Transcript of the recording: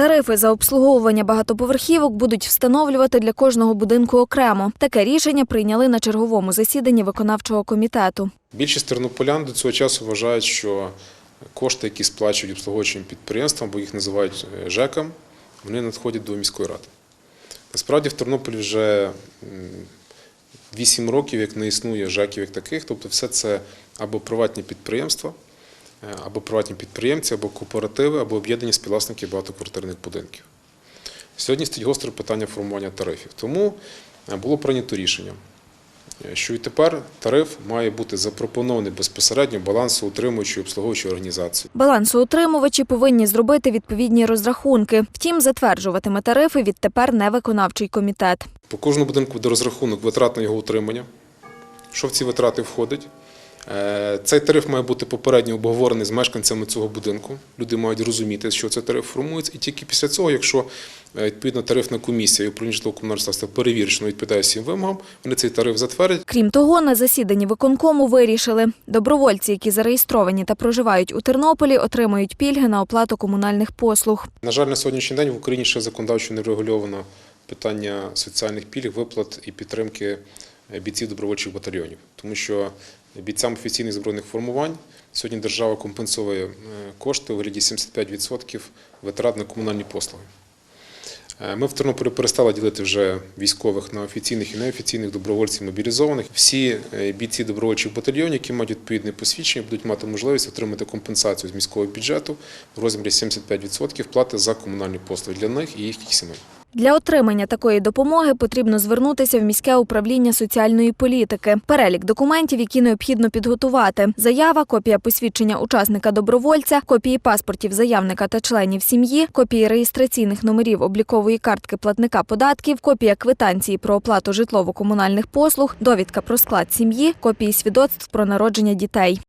Тарифи за обслуговування багатоповерхівок будуть встановлювати для кожного будинку окремо. Таке рішення прийняли на черговому засіданні виконавчого комітету. Більшість тернополян до цього часу вважають, що кошти, які сплачують обслуговуючим підприємствам, або їх називають е, ЖЕКам, вони надходять до міської ради. Насправді в Тернополі вже м, 8 років, як не існує ЖЕКів як таких, тобто все це або приватні підприємства, або приватні підприємці, або кооперативи, або об'єднані співвласники багатоквартирних будинків. Сьогодні стоїть гостре питання формування тарифів. Тому е, було прийнято рішення, е, що відтепер тариф має бути запропонований безпосередньо балансоутримуючою обслуговуючою організацією. Балансоутримувачі повинні зробити відповідні розрахунки. Втім, затверджуватиме тарифи відтепер не виконавчий комітет. По кожному будинку буде розрахунок витрат на його утримання. Що в ці витрати входить? Е, Цей тариф має бути попередньо обговорений з мешканцями цього будинку. Люди мають розуміти, що цей тариф формується, і тільки після цього, якщо е, відповідно тарифна комісія і управління житлово-комунального господарства перевірить, що відповідає всім вимогам, вони цей тариф затвердять. Крім того, на засіданні виконкому вирішили, добровольці, які зареєстровані та проживають у Тернополі, отримають пільги на оплату комунальних послуг. На жаль, на сьогоднішній день в Україні ще законодавчо не врегульовано питання соціальних пільг, виплат і підтримки бійців добровольчих батальйонів, тому що бійцям офіційних збройних формувань сьогодні держава компенсує е, кошти у вигляді 75% витрат на комунальні послуги. Е, Ми в Тернополі перестали ділити вже військових на офіційних і неофіційних добровольців мобілізованих. Всі е, бійці добровольчих батальйонів, які мають відповідне посвідчення, будуть мати можливість отримати компенсацію з міського бюджету в розмірі 75% плати за комунальні послуги для них і їхніх сімей. Для отримання такої допомоги потрібно звернутися в міське управління соціальної політики. Перелік документів, які необхідно підготувати: заява, копія посвідчення учасника добровольця, копії паспортів заявника та членів сім'ї, копії реєстраційних номерів облікової картки платника податків, копія квитанції про оплату житлово-комунальних послуг, довідка про склад сім'ї, копії свідоцтв про народження дітей.